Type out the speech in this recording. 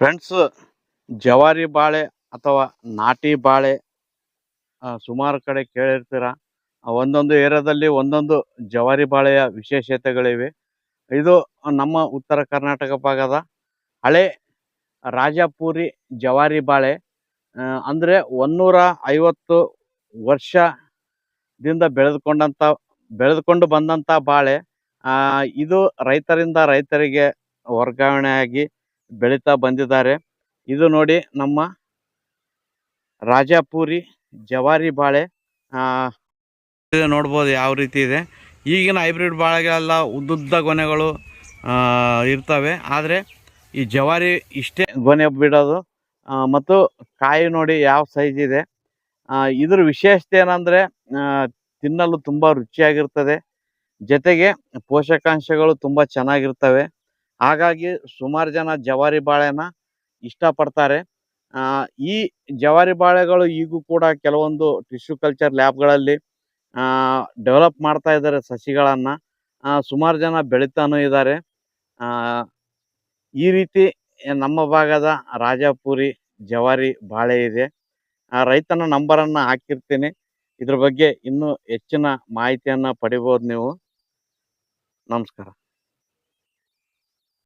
Friends, ಜವಾರಿ ಬಾಳೆ ಅಥವಾ ನಾಟಿ ಬಾಳೆ ಸುಮಾರು ಕಡೆ ಕೇಳಿರ್ತೀರ? ಒಂದೊಂದು ಏರಿಯಾದಲ್ಲಿ ಒಂದೊಂದು ಜವಾರಿ ಬಾಳೆಯ ವಿಶೇಷತೆಗಳಿವೆ. ಇದು ನಮ್ಮ ಉತ್ತರ ಕರ್ನಾಟಕ ಭಾಗದ ಹಳೆ ರಾಜಾಪುರಿ ಜವಾರಿ ಬಾಳೆ. ಅಂದರೆ ಒಂದೂರ ಐವತ್ತು ವರ್ಷದಿಂದ ಬೆಳೆದುಕೊಂಡಂಥ ಬೆಳೆದುಕೊಂಡು ಬಂದಂಥ ಬಾಳೆ. ಇದು ರೈತರಿಂದ ರೈತರಿಗೆ ವರ್ಗಾವಣೆಯಾಗಿ ಬೆಳೀತಾ ಬಂದಿದ್ದಾರೆ. ಇದು ನೋಡಿ ನಮ್ಮ ರಾಜಾಪುರಿ ಜವಾರಿ ಬಾಳೆ. ನೋಡ್ಬೋದು ಯಾವ ರೀತಿ ಇದೆ. ಈಗಿನ ಹೈಬ್ರಿಡ್ ಬಾಳೆಗಳೆಲ್ಲ ಉದ್ದುದ್ದ ಗೊನೆಗಳು ಇರ್ತವೆ. ಆದರೆ ಈ ಜವಾರಿ ಇಷ್ಟೇ ಗೊನೆ ಬಿಡೋದು. ಮತ್ತು ಕಾಯಿ ನೋಡಿ ಯಾವ ಸೈಜ್ ಇದೆ. ಇದ್ರ ವಿಶೇಷತೆ ಏನಂದ್ರೆ ತಿನ್ನಲು ತುಂಬಾ ರುಚಿಯಾಗಿರ್ತದೆ. ಜೊತೆಗೆ ಪೋಷಕಾಂಶಗಳು ತುಂಬಾ ಚೆನ್ನಾಗಿರ್ತವೆ. ಹಾಗಾಗಿ ಸುಮಾರು ಜನ ಜವಾರಿ ಬಾಳೆನ ಇಷ್ಟಪಡ್ತಾರೆ. ಈ ಜವಾರಿ ಬಾಳೆಗಳು ಈಗೂ ಕೂಡ ಕೆಲವೊಂದು ಟಿಶ್ಯೂ ಕಲ್ಚರ್ ಲ್ಯಾಬ್ಗಳಲ್ಲಿ ಡೆವಲಪ್ ಮಾಡ್ತಾ ಇದ್ದಾರೆ ಸಸಿಗಳನ್ನು. ಸುಮಾರು ಜನ ಬೆಳೀತಾನೂ ಇದ್ದಾರೆ. ಈ ರೀತಿ ನಮ್ಮ ಭಾಗದ ರಾಜಾಪುರಿ ಜವಾರಿ ಬಾಳೆ ಇದೆ. ಆ, ರೈತನ ನಂಬರನ್ನು ಹಾಕಿರ್ತೀನಿ. ಇದ್ರ ಬಗ್ಗೆ ಇನ್ನೂ ಹೆಚ್ಚಿನ ಮಾಹಿತಿಯನ್ನು ಪಡಿಬೋದು ನೀವು. ನಮಸ್ಕಾರ.